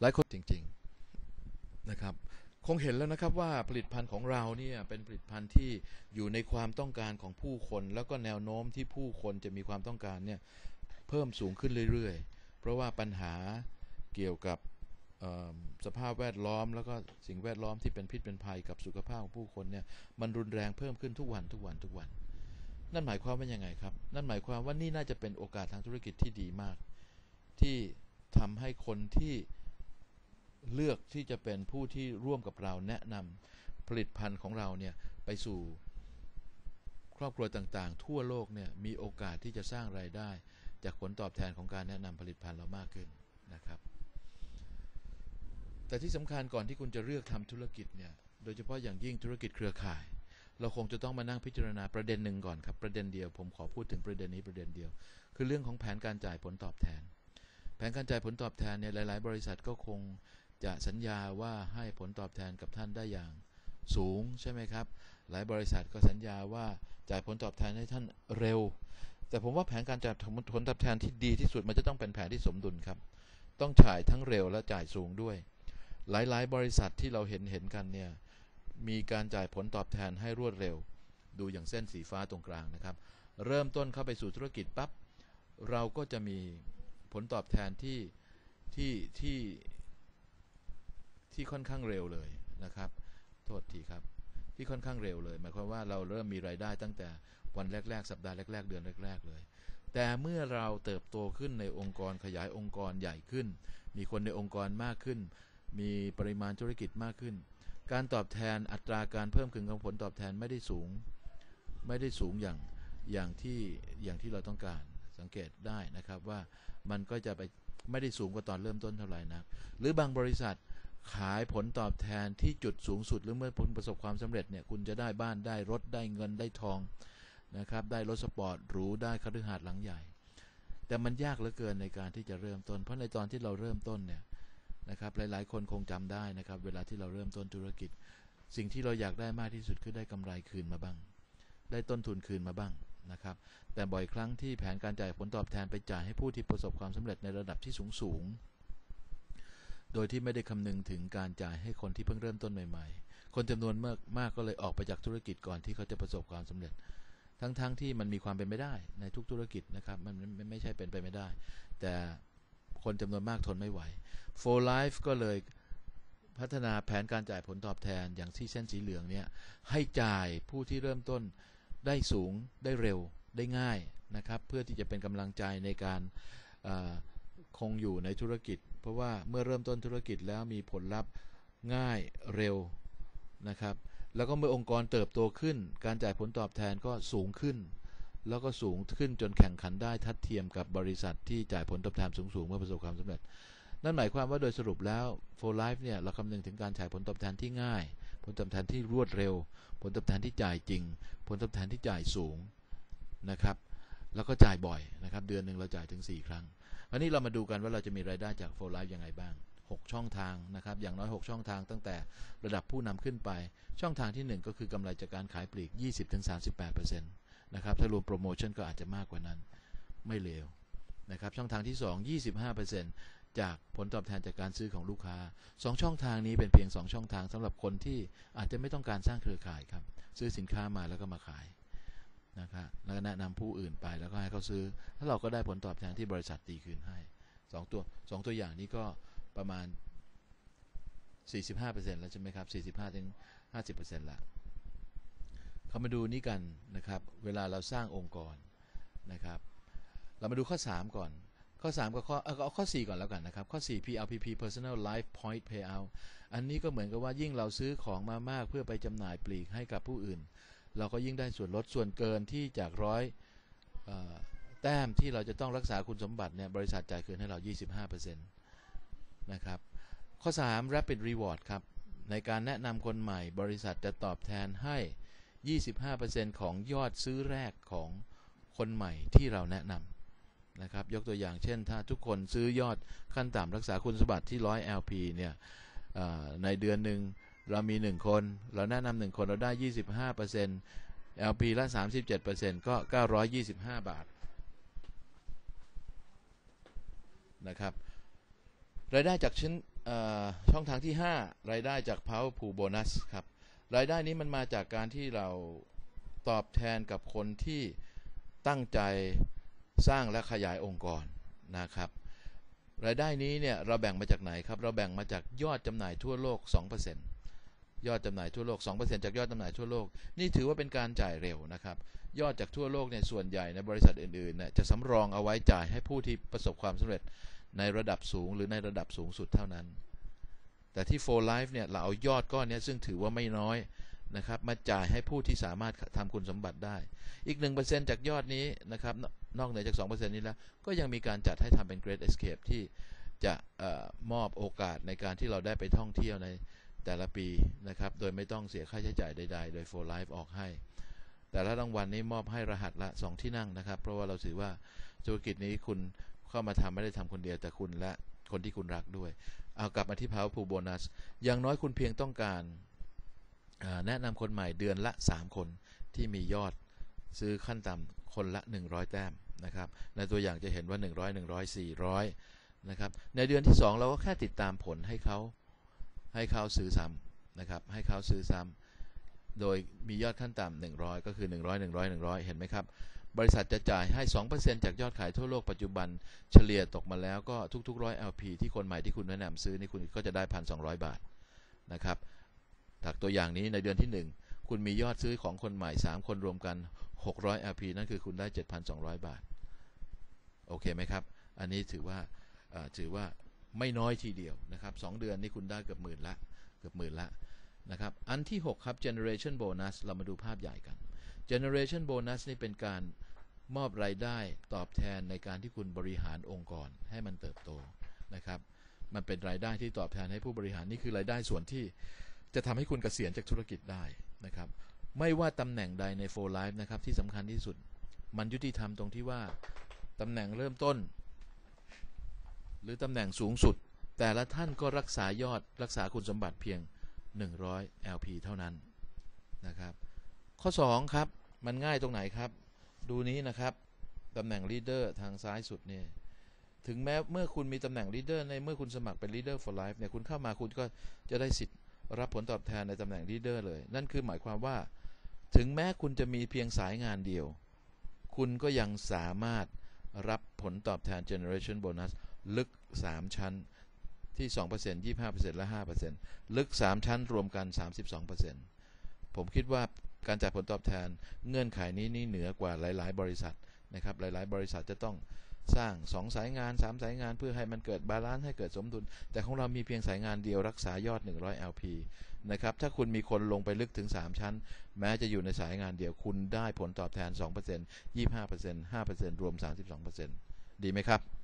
หลายคนจริงๆนะครับ คงเห็นแล้วนะครับว่าผลิตภัณฑ์ของเราเนี่ยเป็นผลิตภัณฑ์ที่อยู่ในความต้องการของผู้คน แล้วก็แนวโน้มที่ผู้คนจะมีความต้องการเนี่ยเพิ่มสูงขึ้นเรื่อยๆ เพราะว่าปัญหาเกี่ยวกับสภาพแวดล้อม แล้วก็สิ่งแวดล้อมที่เป็นพิษเป็นภัยกับสุขภาพของผู้คนเนี่ยมันรุนแรงเพิ่มขึ้นทุกวันทุกวันทุกวัน นั่นหมายความว่ายังไงครับ นั่นหมายความว่านี่น่าจะเป็นโอกาสทางธุรกิจที่ดีมาก ที่ทำให้คนที่ เลือกที่จะเป็นผู้ที่ร่วมกับเราแนะนำผลิตภัณฑ์ของเราเนี่ยไปสู่ครอบครัวต่างๆ ทั่วโลกเนี่ยมีโอกาสที่จะสร้างรายได้ จากผลตอบแทนของการแนะนำผลิตภัณฑ์เรามากขึ้นนะครับ แต่ที่สำคัญก่อนที่คุณจะเลือกทำธุรกิจเนี่ยโดยเฉพาะอย่างยิ่งธุรกิจเครือข่าย เราคงจะต้องมานั่งพิจารณาประเด็นหนึ่งก่อนครับประเด็นเดียวผมขอพูดถึงประเด็นนี้ประเด็นเดียว คือเรื่องของแผนการจ่ายผลตอบแทน แผนการจ่ายผลตอบแทนเนี่ยหลาย ๆ บริษัทก็คง จะสัญญาว่าให้ผลตอบแทนกับท่านได้อย่างสูงใช่ไหมครับ หลายบริษัทก็สัญญาว่าจ่ายผลตอบแทนให้ท่านเร็ว แต่ผมว่าแผนการจ่ายผลตอบแทนที่ดีที่สุดมันจะต้องเป็นแผนที่สมดุลครับ ต้องจ่ายทั้งเร็วและจ่ายสูงด้วย หลายๆ บริษัทที่เราเห็นเห็นกันเนี่ยมีการจ่ายผลตอบแทนให้รวดเร็ว ดูอย่างเส้นสีฟ้าตรงกลางนะครับ เริ่มต้นเข้าไปสู่ธุรกิจปั๊บเราก็จะมีผลตอบแทนที่ที่ที่ ที่ค่อนข้างเร็วเลยนะครับ โทษทีครับ ที่ค่อนข้างเร็วเลย หมายความว่าเราเริ่มมีรายได้ตั้งแต่วันแรก ๆ สัปดาห์แรก ๆ เดือนแรก ๆ เลย แต่เมื่อเราเติบโตขึ้นในองค์กรขยายองค์กรใหญ่ขึ้น มีคนในองค์กรมากขึ้น มีปริมาณธุรกิจมากขึ้น การตอบแทนอัตราการเพิ่มขึ้นของผลตอบแทนไม่ได้สูง ไม่ได้สูงอย่างอย่างที่อย่างที่เราต้องการสังเกตได้นะครับว่ามันก็จะไปไม่ได้สูงกว่าตอนเริ่มต้นเท่าไหร่นักหรือบางบริษัท ขายผลตอบแทนที่จุดสูงสุดหรือเมื่อผลประสบความสำเร็จเนี่ยคุณจะได้บ้านได้รถได้เงินได้ทองนะครับ ได้รถสปอร์ตหรูได้คฤหาสน์หลังใหญ่ แต่มันยากเหลือเกินในการที่จะเริ่มต้น เพราะในตอนที่เราเริ่มต้นเนี่ยนะครับหลาย ๆ คนคงจำได้นะครับ เวลาที่เราเริ่มต้นธุรกิจ สิ่งที่เราอยากได้มากที่สุดคือได้กำไรคืนมาบ้าง ได้ต้นทุนคืนมาบ้างนะครับ แต่บ่อยครั้งที่แผนการจ่ายผลตอบแทนไปจ่ายให้ผู้ที่ประสบความสำเร็จในระดับที่สูงสูง โดยที่ไม่ได้คำนึงถึงการจ่ายให้คนที่เพิ่งเริ่มต้นใหม่ ๆ คนจำนวนมากมากก็เลยออกไปจากธุรกิจก่อนที่เขาจะประสบความสำเร็จ ทั้งๆทที่มันมีความเป็นไปได้ในทุกธุรกิจนะครับ มันไม่ไม่ใช่เป็นไปไม่ได้ แต่คนจำนวนมากทนไม่ไหว For Life ก็เลยพัฒนาแผนการจ่ายผลตอบแทนอย่างที่เส้นสีเหลืองเนี่ยให้จ่ายผู้ที่เริ่มต้นได้สูงได้เร็วได้ง่ายนะครับ เพื่อที่จะเป็นกำลังใจในการคงอยู่ในธุรกิจ เพราะว่าเมื่อเริ่มต้นธุรกิจแล้วมีผลลัพธ์ง่ายเร็วนะครับ แล้วก็เมื่อองค์กรเติบโตขึ้น การจ่ายผลตอบแทนก็สูงขึ้น แล้วก็สูงขึ้นจนแข่งขันได้ทัดเทียมกับบริษัทที่จ่ายผลตอบแทนสูงๆเมื่อประสบความสำเร็จ นั่นหมายความว่าโดยสรุปแล้ว for life เนี่ยเราคำนึงถึงการจ่ายผลตอบแทนที่ง่าย ผลตอบแทนที่รวดเร็ว ผลตอบแทนที่จ่ายจริง ผลตอบแทนที่จ่ายสูงนะครับ แล้วก็จ่ายบ่อยนะครับ เดือนหนึ่งเราจ่ายถึง 4 ครั้ง วันนี้เรามาดูกันว่าเราจะมีรายได้จาก for life ยังไงบ้าง 6 ช่องทางนะครับ อย่างน้อย 6 ช่องทางตั้งแต่ระดับผู้นำขึ้นไป ช่องทางที่ 1 ก็คือกำไรจากการขายปลีก 20-38%นะครับ ถ้ารวมโปรโมชั่นก็อาจจะมากกว่านั้น ไม่เลวนะครับ ช่องทางที่ 2 25%จากผลตอบแทนจากการซื้อของลูกค้า 2 ช่องทางนี้เป็นเพียง 2 ช่องทางสำหรับคนที่อาจจะไม่ต้องการสร้างเครือข่ายครับ ซื้อสินค้ามาแล้วก็มาขาย นะครับแล้วก็แนะนำผู้อื่นไปแล้วก็ให้เขาซื้อ ถ้าเราก็ได้ผลตอบแทนที่บริษัทตีคืนให้2ตัว2ตัวอย่างนี้ก็ประมาณ 45%แล้วใช่ไหมครับ 45ถึง50%ละเขามาดูนี่กันนะครับ เวลาเราสร้างองค์กรนะครับ เรามาดูข้อ 3 ก่อน ข้อ 3 กับข้อเอาข้อ 4 ก่อนแล้วกันนะครับ ข้อ 4 PLPP Personal Life Point Payout อันนี้ก็เหมือนกับว่ายิ่งเราซื้อของมามากเพื่อไปจำหน่ายปลีกให้กับผู้อื่น เราก็ยิ่งได้ส่วนลดส่วนเกินที่จากร้อยแต้มที่เราจะต้องรักษาคุณสมบัติเนี่ยบริษัทจ่ายคืนให้เรา 25%นะครับข้อ 3 Rapid Reward ครับในการแนะนำคนใหม่บริษัทจะตอบแทนให้ 25%ของยอดซื้อแรกของคนใหม่ที่เราแนะนำนะครับ ยกตัวอย่างเช่น ถ้าทุกคนซื้อยอดขั้นต่ำรักษาคุณสมบัติที่ 100 LP เนี่ยในเดือนหนึ่ง เรามี 1 คน เราแนะนำหนึ่งคนเราได้ 25% LP ละ 37%ก็ 925 บาทนะครับรายได้จากชิ้นช่องทางที่ 5 รายได้จาก Power Pool Bonus ครับ รายได้นี้มันมาจากการที่เราตอบแทนกับคนที่ตั้งใจสร้างและขยายองค์กรนะครับ รายได้นี้เนี่ยเราแบ่งมาจากไหนครับ เราแบ่งมาจากยอดจำหน่ายทั่วโลก 2% ยอดจำหน่ายทั่วโลก 2%จากยอดจำหน่ายทั่วโลก นี่ถือว่าเป็นการจ่ายเร็วนะครับ ยอดจากทั่วโลกเนี่ยส่วนใหญ่ในบริษัทอื่นๆเนี่ยจะสำรองเอาไว้จ่ายให้ผู้ที่ประสบความสำเร็จในระดับสูงหรือในระดับสูงสุดเท่านั้น แต่ที่ for life เนี่ยเราเอายอดก้อนนี้ซึ่งถือว่าไม่น้อยนะครับมาจ่ายให้ผู้ที่สามารถทำคุณสมบัติได้ อีก 1%จากยอดนี้นะครับนอกเหนือจาก 2%นี้แล้ว ก็ยังมีการจัดให้ทำเป็น Great Escape ที่จะออมอบโอกาสในการที่เราได้ไปท่องเที่ยวใน แต่ละปีนะครับ โดยไม่ต้องเสียค่าใช้จ่ายใดๆ โดย for life ออกให้ แต่ละรางวัลนี้มอบให้รหัสละ 2 ที่นั่งนะครับ เพราะว่าเราถือว่าธุรกิจนี้คุณเข้ามาทำไม่ได้ทำคนเดียวแต่คุณและคนที่คุณรักด้วย เอากลับมาที่ Power Pool Bonus อย่างน้อยคุณเพียงต้องการแนะนำคนใหม่เดือนละ 3 คนที่มียอดซื้อขั้นต่ำคนละ 100 แต้มนะครับ ในตัวอย่างจะเห็นว่า 100 100 400 นะครับ ในเดือนที่ 2 เราก็แค่ติดตามผลให้เขา ให้เขาซื้อซ้ำนะครับ ให้เขาซื้อซ้ำโดยมียอดขั้นต่ำ100 ก็คือ 100 100 100 เห็นไหมครับ บริษัทจะจ่ายให้ 2%จากยอดขายทั่วโลกปัจจุบันเฉลี่ยตกมาแล้วก็ทุกๆร้อย LP ที่คนใหม่ที่คุณแนะนำซื้อนี่คุณก็จะได้ 1,200 บาทนะครับจากตัวอย่างนี้ในเดือนที่ 1 คุณมียอดซื้อของคนใหม่ 3 คนรวมกัน 600 LP นั่นคือคุณได้ 7,200 บาท โอเคไหมครับ อันนี้ถือว่าถือว่า ไม่น้อยทีเดียวนะครับสองเดือนนี่คุณได้เกือบหมื่นละเกือบหมื่นละนะครับอันที่ 6 ครับ generation bonus เรามาดูภาพใหญ่กัน generation bonus นี่เป็นการมอบรายได้ตอบแทนในการที่คุณบริหารองค์กรให้มันเติบโตนะครับมันเป็นรายได้ที่ตอบแทนให้ผู้บริหารนี่คือรายได้ส่วนที่จะทำให้คุณเกษียณจากธุรกิจได้นะครับ ไม่ว่าตำแหน่งใดใน for life นะครับที่สำคัญที่สุด มันยุติธรรมตรงที่ว่าตำแหน่งเริ่มต้น หรือตำแหน่งสูงสุด แต่ละท่านก็รักษายอดรักษาคุณสมบัติเพียง 100 LP เท่านั้นนะครับ ข้อ 2 ครับ มันง่ายตรงไหนครับ ดูนี้นะครับตำแหน่ง leader ทางซ้ายสุดเนี่ยถึงแม้เมื่อคุณมีตำแหน่ง leader ในเมื่อคุณสมัครเป็น leader for life เนี่ยคุณเข้ามาคุณก็จะได้สิทธิ์รับผลตอบแทนในตำแหน่ง leader เลย นั่นคือหมายความว่า ถึงแม้คุณจะมีเพียงสายงานเดียว คุณก็ยังสามารถ รับผลตอบแทน generation bonus ลึก 3 ชั้นที่ 2% 25%และ 5%ลึก 3 ชั้นรวมกัน 32%ผมคิดว่าการจ่ายผลตอบแทนเงื่อนไขนี้นี่เหนือกว่าหลาย ๆ บริษัทนะครับหลาย ๆ บริษัทจะต้อง สร้างสองสายงาน3สายงานเพื่อให้มันเกิดบาลานซ์ให้เกิดสมดุล แต่ของเรามีเพียงสายงานเดียวรักษายอด 100 LP นะครับถ้าคุณมีคนลงไปลึกถึง 3 ชั้น แม้จะอยู่ในสายงานเดียวคุณได้ผลตอบแทน 2% 25% 5%รวม 32%ดีไหมครับ